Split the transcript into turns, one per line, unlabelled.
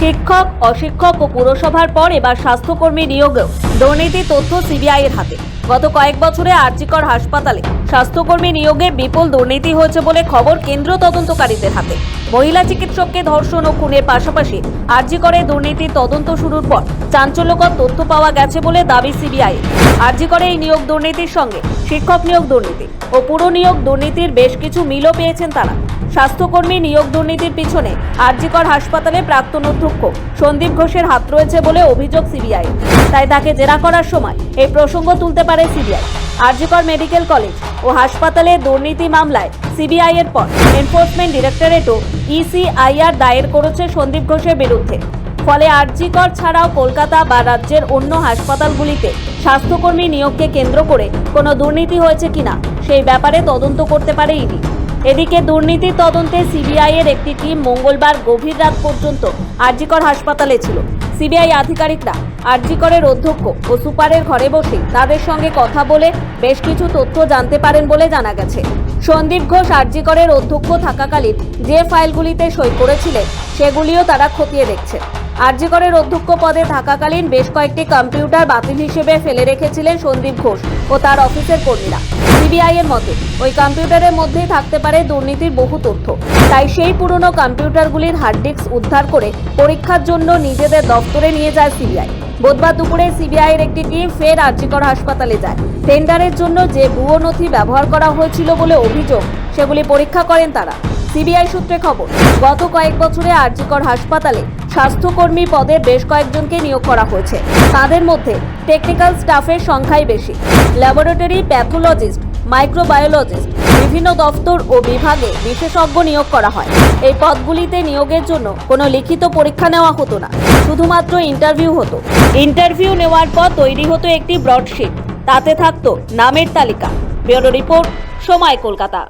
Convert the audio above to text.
শিক্ষক, অশিক্ষক ও পুরসভার পর এবার স্বাস্থ্যকর্মী নিয়োগেও দুর্নীতি, তথ্য সিবিআই এর হাতে। গত কয়েক বছরে আরজিকর হাসপাতালে স্বাস্থ্যকর্মী নিয়োগে বিপুল দুর্নীতি হয়েছে বলে খবর কেন্দ্র তদন্তকারীদের হাতে। মহিলা চিকিৎসককে ধর্ষণ ও খুনের পাশাপাশি আরজিকরে দুর্নীতির তদন্ত শুরুর পর চাঞ্চল্যকর তথ্য পাওয়া গেছে বলে দাবি সিবিআই। আরজিকরে এই নিয়োগ দুর্নীতির সঙ্গে শিক্ষক নিয়োগ দুর্নীতি ও পুরো নিয়োগ দুর্নীতির বেশ কিছু মিলও পেয়েছেন তারা। স্বাস্থ্যকর্মী নিয়োগ দুর্নীতির পিছনে আরজিকর হাসপাতালে প্রাক্তন অধ্যক্ষ সন্দীপ ঘোষের হাত রয়েছে বলে অভিযোগ সিবিআই। তাই তাকে জেরা করার সময় এই প্রসঙ্গ তুলতে পারে সিবিআই। আরজিকর মেডিকেল কলেজ ও হাসপাতালে দুর্নীতি মামলায় সিবিআই এর পর এনফোর্সমেন্ট ডিরেক্টরেটও ইসিআইআর দায়ের করেছে সন্দীপ ঘোষের বিরুদ্ধে। ফলে আরজিকর ছাড়াও কলকাতা বা রাজ্যের অন্য হাসপাতালগুলিতে স্বাস্থ্যকর্মী নিয়োগকে কেন্দ্র করে কোনো দুর্নীতি হয়েছে কিনা সেই ব্যাপারে তদন্ত করতে পারে ইডি। এদিকে দুর্নীতি তদন্তে সিবিআই এর একটি টিম মঙ্গলবার গভীর রাত পর্যন্ত আরজিকর হাসপাতালে ছিল। সিবিআই আধিকারিকরা আরজিকরের অধ্যক্ষ ও সুপারের ঘরে বসে তাদের সঙ্গে কথা বলে বেশ কিছু তথ্য জানতে পারেন বলে জানা গেছে। সন্দীপ ঘোষ আরজিকরের অধ্যক্ষ থাকাকালীন যে ফাইলগুলিতে সই করেছিলেন, সেগুলিও তারা খতিয়ে দেখছে আরজিকরের অধ্যক্ষ পদে থাকাকালীন বেশ কয়েকটি কম্পিউটার বাতিল হিসেবে ফেলে রেখেছিলেন সন্দীপ ঘোষ ও তার অফিসের কর্মীরা। সিবিআই এর মতে, ওই কম্পিউটারের মধ্যেই থাকতে পারে দুর্নীতির বহু তথ্য। তাই সেই পুরনো কম্পিউটারগুলির হার্ড ডিস্ক উদ্ধার করে পরীক্ষার জন্য নিজেদের দপ্তরে নিয়ে যায় সিবিআই। বুধবার দুপুরে সিবিআই এর একটি টিম ফের আরজিকর হাসপাতালে যায়। টেন্ডারের জন্য যে ভুয়ো নথি ব্যবহার করা হয়েছিল বলে অভিযোগ, সেগুলি পরীক্ষা করেন তারা। সিবিআই সূত্রে খবর, গত কয়েক বছরে আরজিকর হাসপাতালে স্বাস্থ্যকর্মী পদে বেশ কয়েকজনকে নিয়োগ করা হয়েছে। তাদের মধ্যে টেকনিক্যাল স্টাফের সংখ্যাই বেশি। ল্যাবরেটরি প্যাথোলজিস্ট মাইক্রোবায়োলজিস্ট বিভিন্ন দফতর ও বিভাগে বিশেষজ্ঞ নিয়োগ করা হয়। এই পদগুলিতে নিয়োগের জন্য কোনো লিখিত পরীক্ষা নেওয়া হতো না। শুধুমাত্র ইন্টারভিউ হতো। ইন্টারভিউ নেওয়ার পর তৈরি হতো একটি ব্রডশিট তাতে থাকতো নামের তালিকা। ব্যুরো রিপোর্ট, সময় কলকাতা।